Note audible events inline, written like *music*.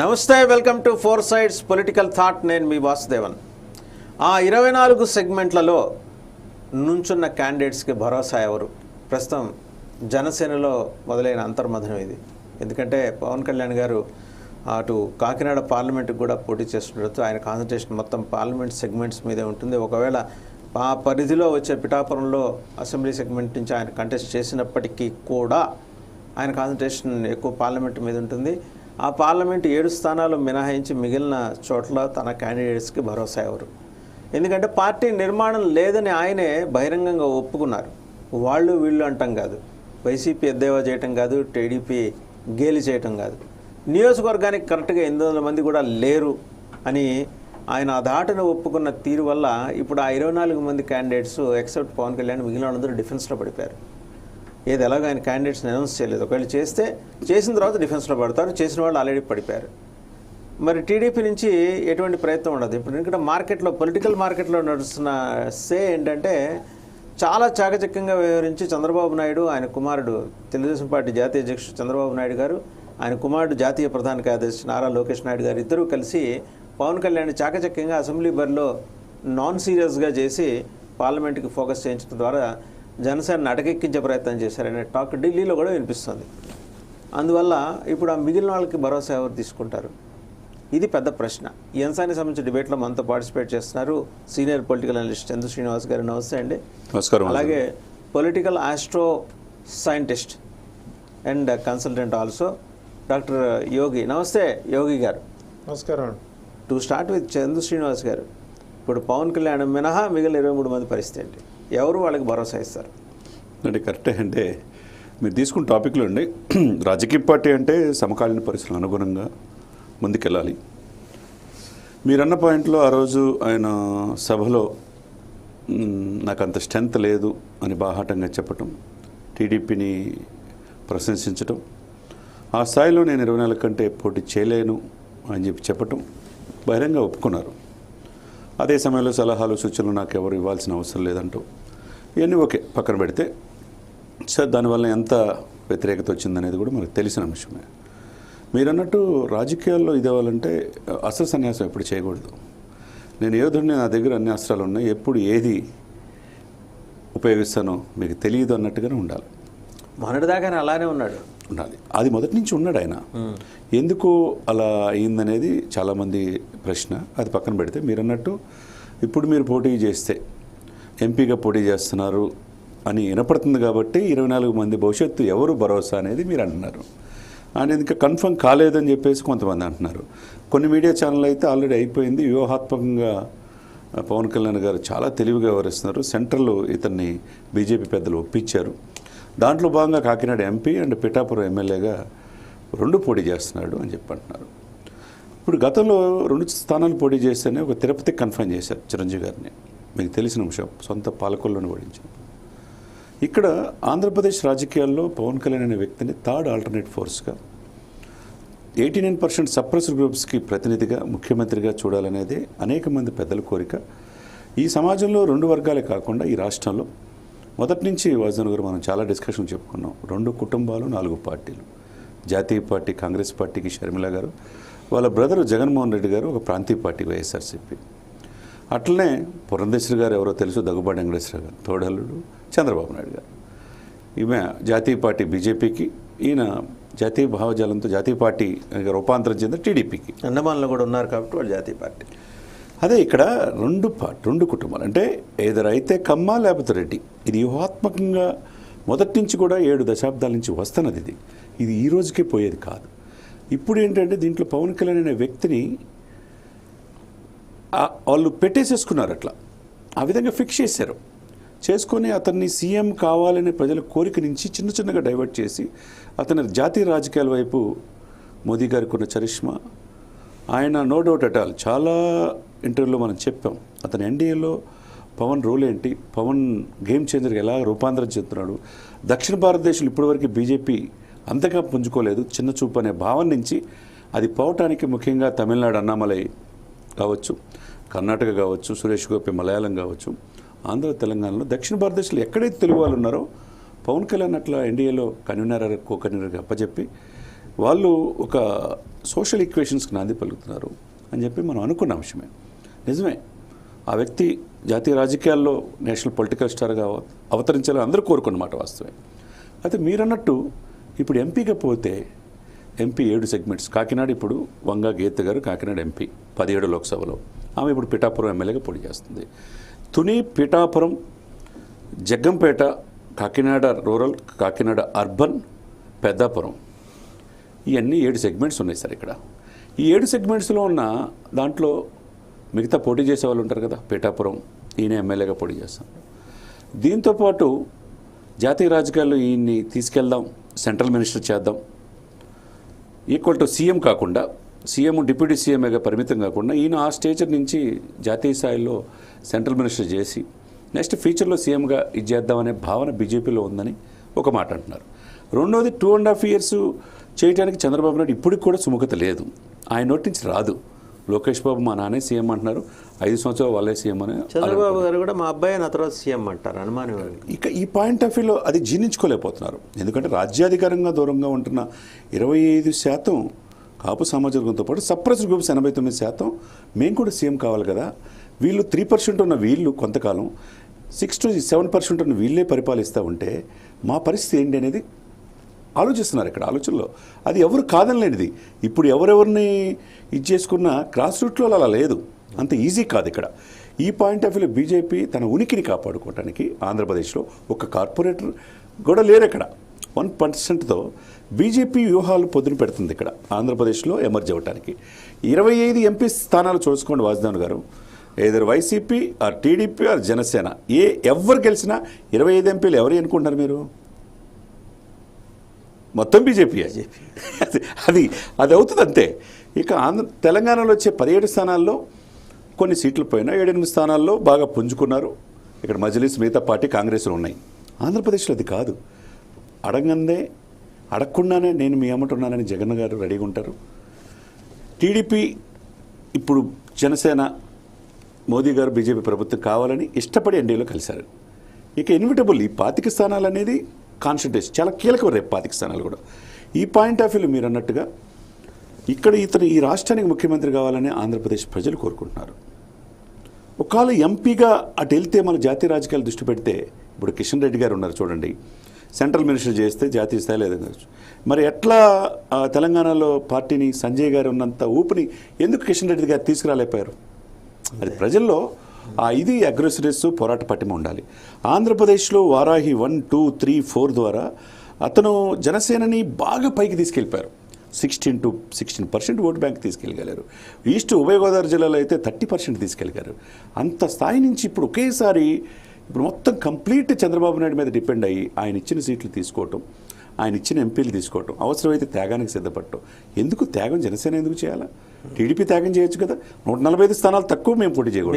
నమస్తే welcome to four sides political thought. నేను మీ వాసుదేవన్. ఆ ఇరవై నాలుగు సెగ్మెంట్లలో నుంచున్న క్యాండిడేట్స్కి భరోసా ఎవరు? ప్రస్తుతం జనసేనలో మొదలైన అంతర్మథనం ఇది. ఎందుకంటే పవన్ కళ్యాణ్ గారు అటు కాకినాడ పార్లమెంట్కి కూడా పోటీ చేస్తుండొచ్చు ఆయన కాన్సన్ట్రేషన్ మొత్తం పార్లమెంట్ సెగ్మెంట్స్ మీదే ఉంటుంది. ఒకవేళ ఆ పరిధిలో వచ్చే పిఠాపురంలో అసెంబ్లీ సెగ్మెంట్ నుంచి ఆయన కంటెస్ట్ చేసినప్పటికీ కూడా ఆయన కాన్సన్ట్రేషన్ ఎక్కువ పార్లమెంట్ మీద ఉంటుంది. ఆ పార్లమెంట్ ఏడు స్థానాలు మినహాయించి మిగిలిన చోట్ల తన క్యాండిడేట్స్కి భరోసా ఎవరు? ఎందుకంటే పార్టీ నిర్మాణం లేదని ఆయనే బహిరంగంగా ఒప్పుకున్నారు. వాళ్ళు వీళ్ళు అంటాం కాదు. వైసీపీ ఎద్దేవా చేయటం కాదు టీడీపీ గేలి చేయటం కాదు. నియోజకవర్గానికి కరెక్ట్గా ఎనిమిది వందల మంది కూడా లేరు అని ఆయన ఆ దాటను ఒప్పుకున్న తీరు వల్ల ఇప్పుడు ఆ ఇరవై నాలుగు మంది క్యాండిడేట్స్ ఎక్సెప్ట్ పవన్ కళ్యాణ్ మిగిలిన వాళ్ళందరూ డిఫెన్స్లో పడిపోయారు. ఏది ఎలాగో ఆయన క్యాండిడేట్స్ని అనౌన్స్ చేయలేదు. ఒకవేళ చేస్తే చేసిన తర్వాత డిఫెన్స్లో పడతారు. చేసిన వాళ్ళు ఆల్రెడీ పడిపోయారు. మరి టీడీపీ నుంచి ఎటువంటి ప్రయత్నం ఉండదు. ఇప్పుడు ఎందుకంటే మార్కెట్లో పొలిటికల్ మార్కెట్లో నడుస్తున్న సే ఏంటంటే చాలా చాకచక్యంగా వ్యవహరించి చంద్రబాబు నాయుడు ఆయన కుమారుడు తెలుగుదేశం పార్టీ జాతీయ అధ్యక్షుడు చంద్రబాబు నాయుడు గారు ఆయన కుమారుడు జాతీయ ప్రధాన కార్యదర్శి నారా లోకేష్ నాయుడు గారు ఇద్దరూ కలిసి పవన్ కళ్యాణ్ చాకచక్యంగా అసెంబ్లీ బరిలో నాన్ సీరియస్గా చేసి పార్లమెంట్కి ఫోకస్ చేయించడం ద్వారా జనసేన అటకెక్కించే ప్రయత్నం చేశారనే టాక్ ఢిల్లీలో కూడా వినిపిస్తుంది. అందువల్ల ఇప్పుడు ఆ మిగిలిన వాళ్ళకి భరోసా ఎవరు తీసుకుంటారు? ఇది పెద్ద ప్రశ్న. ఈ అంశానికి సంబంధించి డిబేట్లో మనతో పార్టిసిపేట్ చేస్తున్నారు senior political analyst Chandra Srinivas గారు. నమస్తే అండి. నమస్కారం అలాగే political astro scientist and consultant also doctor Yogi. నమస్తే యోగి గారు. నమస్కారం. To start with Chandra Srinivas గారు. ఇప్పుడు పవన్ కళ్యాణ్ మినహా మిగిలిన ఇరవై మూడు మంది పరిస్థితి ఏంటి? ఎవరు వాళ్ళకి భరోసా ఇస్తారు? అంటే కరెక్టే అంటే మీరు తీసుకున్న టాపిక్లో అండి *clears throat* రాజకీయ పార్టీ అంటే సమకాలీన పరిస్థితులకు అనుగుణంగా ముందుకెళ్ళాలి. మీరన్న పాయింట్లో ఆ రోజు ఆయన సభలో నాకు అంత స్ట్రెంత్ లేదు అని బాహాటంగా చెప్పటం టీడీపీని ప్రశంసించటం ఆ స్థాయిలో నేను ఇరవై నెలల కంటే పోటీ చేయలేను అని చెప్పి చెప్పటం బహిరంగ ఒప్పుకున్నారు. అదే సమయంలో సలహాలు సూచనలు నాకు ఎవరు ఇవ్వాల్సిన అవసరం లేదంటూ. ఇవన్నీ ఓకే పక్కన పెడితే సార్ దానివల్ల ఎంత వ్యతిరేకత వచ్చిందనేది కూడా మనకు తెలిసిన అంశమే. మీరు అన్నట్టు రాజకీయాల్లో ఇది అవ్వాలంటే అస్త్ర సన్యాసం ఎప్పుడు చేయకూడదు. నేను యోధుడిని నా దగ్గర అన్ని అస్త్రాలు ఉన్నాయి ఎప్పుడు ఏది ఉపయోగిస్తానో మీకు తెలియదు అన్నట్టుగానే ఉండాలి. మొన్నటిదాకా అలానే ఉన్నాడు. ఉండాలి అది మొదటి నుంచి ఉన్నాడు ఆయన. ఎందుకు అలా అయిందనేది చాలామంది ప్రశ్న. అది పక్కన పెడితే మీరు అన్నట్టు ఇప్పుడు మీరు పోటీ చేస్తే ఎంపీగా పోటీ చేస్తున్నారు అని వినపడుతుంది కాబట్టి ఇరవై నాలుగు మంది భవిష్యత్తు ఎవరు భరోసా అనేది మీరు అంటున్నారు. అని ఇంకా కన్ఫర్మ్ కాలేదని చెప్పేసి కొంతమంది అంటున్నారు. కొన్ని మీడియా ఛానల్ అయితే ఆల్రెడీ అయిపోయింది. వ్యూహాత్మకంగా పవన్ కళ్యాణ్ గారు చాలా తెలివిగా వ్యవహరిస్తున్నారు సెంట్రల్ ఇతన్ని బీజేపీ పెద్దలు ఒప్పించారు. దాంట్లో భాగంగా కాకినాడ ఎంపీ అండ్ పిఠాపురం ఎమ్మెల్యేగా రెండు పోటీ చేస్తున్నాడు అని చెప్పి అంటున్నారు ఇప్పుడు గతంలో రెండు స్థానాలు పోటీ చేస్తేనే ఒక తిరుపతి కన్ఫర్మ్ చేశారు చిరంజీవి గారిని. మీకు తెలిసిన అంశం సొంత పాలకొల్లోనే ఓడించారు. ఇక్కడ ఆంధ్రప్రదేశ్ రాజకీయాల్లో పవన్ కళ్యాణ్ అనే వ్యక్తిని థర్డ్ ఆల్టర్నేట్ ఫోర్స్గా ఎయిటీ నైన్ పర్సెంట్ సప్రెస్ గ్రూప్స్కి ప్రతినిధిగా ముఖ్యమంత్రిగా చూడాలనేది అనేక మంది పెద్దల కోరిక. ఈ సమాజంలో రెండు వర్గాలే కాకుండా ఈ రాష్ట్రంలో మొదటి నుంచి వాజన్ గారు మనం చాలా డిస్కషన్ చెప్పుకున్నాం. రెండు కుటుంబాలు నాలుగు పార్టీలు. జాతీయ పార్టీ కాంగ్రెస్ పార్టీకి షర్మిల గారు వాళ్ళ బ్రదర్ జగన్మోహన్ రెడ్డి గారు ఒక ప్రాంతీయ పార్టీ వైఎస్ఆర్సీపీ. అట్లనే పురంధేశ్వరి గారు ఎవరో తెలుసు దగ్గుబాటి వెంకటేశ్వర గారు తోడల్లుడు చంద్రబాబు నాయుడు గారు. ఈమె జాతీయ పార్టీ బీజేపీకి ఈయన జాతీయ భావజాలంతో జాతీయ పార్టీ రూపాంతరం చెందిన టీడీపీకి. అండమాన్లో కూడా ఉన్నారు కాబట్టి వాళ్ళు జాతీయ పార్టీ. అదే ఇక్కడ రెండు పార్ట్ రెండు కుటుంబాలు. అంటే ఏదర్ అయితే కమ్మ లేకపోతే రెడ్డి. ఇది వ్యూహాత్మకంగా మొదటి నుంచి కూడా ఏడు దశాబ్దాల నుంచి వస్తున్నది ఇది. ఇది ఈ రోజుకే పోయేది కాదు. ఇప్పుడు ఏంటంటే దీంట్లో పవన్ కళ్యాణ్ అనే వ్యక్తిని వాళ్ళు పెట్టేసేసుకున్నారు అట్లా. ఆ విధంగా ఫిక్స్ చేశారు. చేసుకొని అతన్ని సీఎం కావాలనే ప్రజల కోరిక నుంచి చిన్న చిన్నగా డైవర్ట్ చేసి అతని జాతీయ రాజకీయాల వైపు మోదీ గారికి ఉన్న చరిష్మా ఆయన నో డౌట్ అట్ ఆల్ చాలా ఇంటర్వ్యూలో మనం చెప్పాం. అతను ఎన్డీఏలో పవన్ రోల్ ఏంటి పవన్ గేమ్ చేంజర్కి ఎలా రూపాంతరం చెందుతున్నాడు దక్షిణ భారతదేశంలో ఇప్పటివరకు బీజేపీ అంతగా పుంజుకోలేదు చిన్న చూపు అనే భావం నుంచి అది పోవటానికి ముఖ్యంగా తమిళనాడు అన్నామలై కావచ్చు కర్ణాటక కావచ్చు సురేష్ గోపి మలయాళం కావచ్చు ఆంధ్ర తెలంగాణలో దక్షిణ భారతదేశంలో ఎక్కడైతే తెలుగు వాళ్ళు ఉన్నారో పవన్ కళ్యాణ్ అట్లా ఎన్డీఏలో కన్వీనర్ కో కన్వీనర్గా అప్పచెప్పి వాళ్ళు ఒక సోషల్ ఈక్వేషన్స్కి నాంది పలుకుతున్నారు అని చెప్పి మనం అనుకున్న అంశమే. నిజమే. ఆ వ్యక్తి జాతీయ రాజకీయాల్లో నేషనల్ పొలిటికల్ స్టార్గా అవ- అవతరించాలని అందరూ కోరుకున్న మాట వాస్తవే అయితే మీరన్నట్టు ఇప్పుడు ఎంపీగా పోతే ఎంపీ ఏడు సెగ్మెంట్స్. కాకినాడ ఇప్పుడు వంగా గీత గారు కాకినాడ ఎంపీ పదిహేడు లోక్సభలో. ఆమె ఇప్పుడు పిఠాపురం ఎమ్మెల్యేగా పోటీ చేస్తుంది. Tuni Pithapuram Jaggampeta Kakinada rural Kakinada urban Peddapuram. ఇవన్నీ ఏడు సెగ్మెంట్స్ ఉన్నాయి సార్ ఇక్కడ. ఈ ఏడు సెగ్మెంట్స్లో ఉన్న దాంట్లో మిగతా పోటీ చేసే వాళ్ళు ఉంటారు కదా పిఠాపురం ఈయన ఎమ్మెల్యేగా పోటీ చేస్తాం. దీంతోపాటు జాతీయ రాజకీయాల్లో ఈయన్ని తీసుకెళ్దాం సెంట్రల్ మినిస్టర్ చేద్దాం. ఈక్వల్ టు సీఎం కాకుండా సీఎం డిప్యూటీ సీఎంగా పరిమితం కాకుండా ఈయన ఆ స్టేజ్ నుంచి జాతీయ స్థాయిలో సెంట్రల్ మినిస్టర్ చేసి నెక్స్ట్ ఫ్యూచర్లో సీఎంగా ఇది చేద్దామనే భావన బీజేపీలో ఉందని ఒక మాట అంటున్నారు. రెండోది టూ అండ్ హాఫ్ ఇయర్స్ చేయడానికి చంద్రబాబు నాయుడు ఇప్పటికి కూడా సుముఖత లేదు. ఆయన నోటి నుంచి రాదు. లోకేష్ బాబు మా నాన్నే సీఎం అంటున్నారు. ఐదు సంవత్సరాలు వాళ్ళే సీఎం అని చంద్రబాబు గారు కూడా మా అబ్బాయి నా తర్వాత సీఎం అంటారు అనుమానం? ఇక ఈ పాయింట్ ఆఫ్ వ్యూలో అది జీర్ణించుకోలేకపోతున్నారు. ఎందుకంటే రాజ్యాధికారంగా దూరంగా ఉంటున్న ఇరవై ఐదు శాతం కాపు సామాజిక వర్గంతో పాటు సప్రెస్ గ్రూప్స్ ఎనభై తొమ్మిది శాతం మేము కూడా సీఎం కావాలి కదా. వీళ్ళు త్రీ పర్సెంట్ ఉన్న వీళ్ళు కొంతకాలం సిక్స్ టు సెవెన్ పర్సెంట్ ఉన్న వీళ్ళే పరిపాలిస్తూ ఉంటే మా పరిస్థితి ఏంటి అనేది ఆలోచిస్తున్నారు ఇక్కడ ఆలోచనలో. అది ఎవరు కాదనలేనిది. ఇప్పుడు ఎవరెవరిని ఇది చేసుకున్న క్రాస్ రూట్లో అలా లేదు. అంత ఈజీ కాదు ఇక్కడ. ఈ పాయింట్ ఆఫ్ వ్యూలో బీజేపీ తన ఉనికిని కాపాడుకోవడానికి ఆంధ్రప్రదేశ్లో ఒక కార్పొరేటర్ కూడా లేరు ఇక్కడ. వన్ పర్సెంట్తో బీజేపీ వ్యూహాలు పొద్దున పెడుతుంది ఇక్కడ ఆంధ్రప్రదేశ్లో ఎమర్జ్ అవ్వడానికి ఇరవై ఐదు ఎంపీ స్థానాలు చూసుకోండి వాసుదేవన్ గారు. Either YCP or TDP or Janasena ఏ ఎవరు గెలిచినా ఇరవై ఐదు ఎంపీలు ఎవరు అనుకుంటున్నారు మీరు? మొత్తం బీజేపీ అది అది అది అవుతుంది అంతే. ఇక ఆంధ్ర తెలంగాణలో వచ్చే పదిహేడు స్థానాల్లో కొన్ని సీట్లు పోయినా ఏడెనిమిది స్థానాల్లో బాగా పుంజుకున్నారు. ఇక్కడ మజ్లిస్ మిగతా పార్టీ కాంగ్రెస్లో ఉన్నాయి. ఆంధ్రప్రదేశ్లో అది కాదు. అడగందే అడగకుండానే నేను మీ అమ్మటున్నానని జగన్ గారు రెడీగా ఉంటారు. టీడీపీ ఇప్పుడు జనసేన మోదీ గారు బీజేపీ ప్రభుత్వం కావాలని ఇష్టపడి ఎన్డీఏలో కలిశారు. ఇక ఇన్విటబుల్ ఈ పాతిక స్థానాలు అనేది కాన్సన్ట్రేషన్ చాలా కీలకం రేపు పాతిక స్థానాలు కూడా. ఈ పాయింట్ ఆఫ్ వ్యూలో మీరు అన్నట్టుగా ఇక్కడ ఇతను ఈ రాష్ట్రానికి ముఖ్యమంత్రి కావాలని ఆంధ్రప్రదేశ్ ప్రజలు కోరుకుంటున్నారు. ఒకవేళ ఎంపీగా అటు వెళ్తే మన జాతీయ రాజకీయాలు దృష్టి పెడితే ఇప్పుడు కిషన్ రెడ్డి గారు ఉన్నారు చూడండి సెంట్రల్ మినిస్టర్ చేస్తే జాతీయ స్థాయిలో ఏదైనా. మరి ఎట్లా తెలంగాణలో పార్టీని సంజయ్ గారు ఉన్నంత ఊపిని ఎందుకు కిషన్ రెడ్డి గారు తీసుకురాలేకపోయారు? అది. ప్రజల్లో ఆ ఇది అగ్రెసివ్నెస్ పోరాట పట్టిమ ఉండాలి. ఆంధ్రప్రదేశ్లో Varahi one two three four ద్వారా అతను జనసేనని బాగా పైకి తీసుకెళ్ళిపోయారు. Sixteen to sixteen percent vote bank తీసుకెళ్ళగలరు east ఉభయ గోదావరి జిల్లాలో అయితే థర్టీ పర్సెంట్ తీసుకెళ్ళగారు అంత స్థాయి నుంచి ఇప్పుడు ఒకేసారి ఇప్పుడు మొత్తం కంప్లీట్ చంద్రబాబు నాయుడు మీద డిపెండ్ అయ్యి ఆయన ఇచ్చిన సీట్లు తీసుకోవటం ఆయన ఇచ్చిన ఎంపీలు తీసుకోవటం అవసరమైతే త్యాగానికి సిద్ధపడటం. ఎందుకు త్యాగం? జనసేన ఎందుకు చేయాలా? టీడీపీ త్యాగం చేయొచ్చు కదా. నూట నలభై ఐదు స్థానాలు తక్కువ మేము పోటీ చేయకూడదు.